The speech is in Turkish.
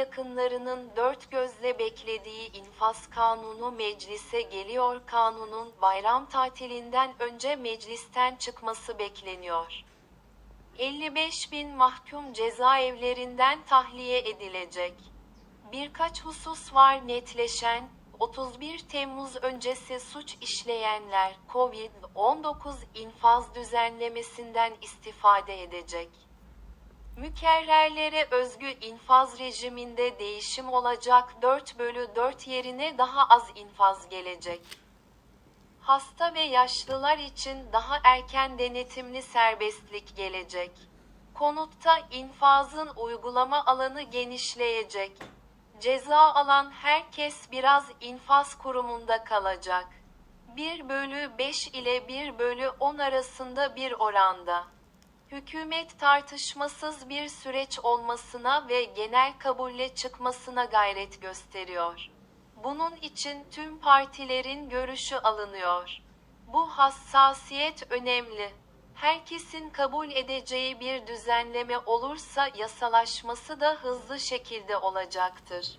yakınlarının dört gözle beklediği infaz kanunu meclise geliyor. Kanunun bayram tatilinden önce meclisten çıkması bekleniyor. 55 bin mahkum cezaevlerinden tahliye edilecek. Birkaç husus var netleşen, 31 Temmuz öncesi suç işleyenler COVID-19 infaz düzenlemesinden istifade edecek. Mükerrerlere özgü infaz rejiminde değişim olacak 4 bölü 4 yerine daha az infaz gelecek. Hasta ve yaşlılar için daha erken denetimli serbestlik gelecek. Konutta infazın uygulama alanı genişleyecek. Ceza alan herkes biraz infaz kurumunda kalacak. 1 bölü 5 ile 1 bölü 10 arasında bir oranda. Hükümet tartışmasız bir süreç olmasına ve genel kabulle çıkmasına gayret gösteriyor. Bunun için tüm partilerin görüşü alınıyor. Bu hassasiyet önemli. Herkesin kabul edeceği bir düzenleme olursa yasalaşması da hızlı şekilde olacaktır.